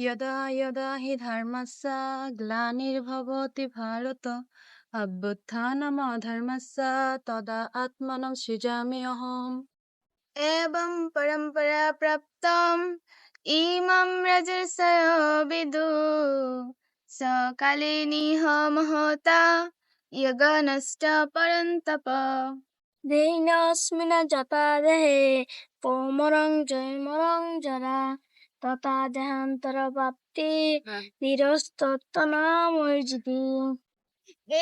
यदा यदा हि धर्मस्य ग्लानिर्भवति भारत अभ्युत्थानमधर्मस्य तदा आत्मनं सृजामि अहम् एवं परम्परा प्राप्तम् इमं रजसयो विदु सकाले निह महता यगनश्च परन्तप धेनस्मिन् जता देहे पोमरं जयमरं जरा তথা দেহান্তর প্রাপ্তি নিরস্তনামর্জিতি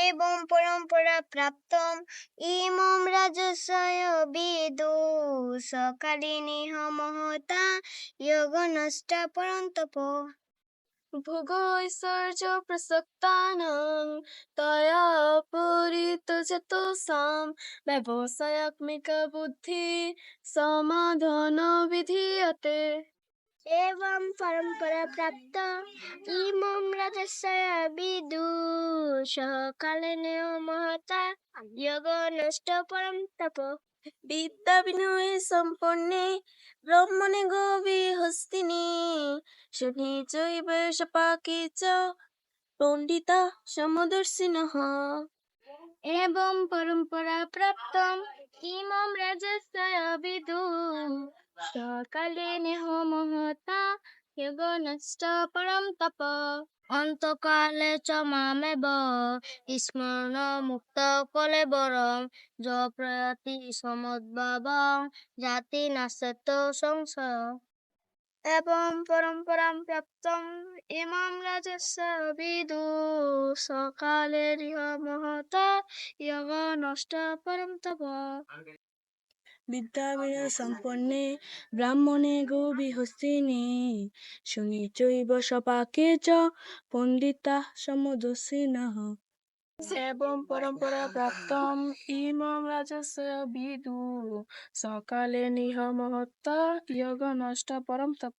এবং পরম্পরা প্রাপ্তম ইমম রাজস্বয় বিদু। সকালিনিহ মহতা যোগ নষ্ট পরন্তপ। ভোগ ঐশ্বর্য প্রসক্তানাং তয়া পরিতজত সাম ব্যবসায়াত্মিক বুদ্ধি সমাধান বিধীয়তে एवं परंपरा प्राप्त इमं रजस्य विदुषः कालेन महता योग नष्ट परम तप বিদ্যা বিনয়ে সম্পন্নে ব্রহ্মণে গোবি হস্তিনি শনি চৈব সপাকে চ পণ্ডিতা সমদর্শিনঃ एवं परंपरा प्राप्तम इमं रजस्य विदु সকালে পরম তপ অন্তকালে চ মামেব স্মরণ মুক্ত কলে বরম য প্রয়াতি সমদ্ভাব জাতি নাশত সংশয় এবং পরম্পরাম প্রাপ্তম ইমাম রাজস্ব বিদু সকালে রিহ মহতা যোগ নষ্ট পরম তপ বিদ্যাবিনয় সম্পন্নে ব্রাহ্মণে গৌবি হস্তিনি শুনি চৈব সপাকে চ পণ্ডিতা সমদর্শিনঃ সেবম পরম্পরা প্রাপ্তম, ইমম রাজস্ব বিদু। সকালে নিহ মহত্তা যোগ নষ্ট পরম তপ।